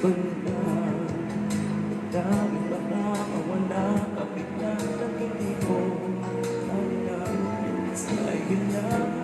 banda Dami ba na kapit ng nakiti ko Ang dami sa'yo lang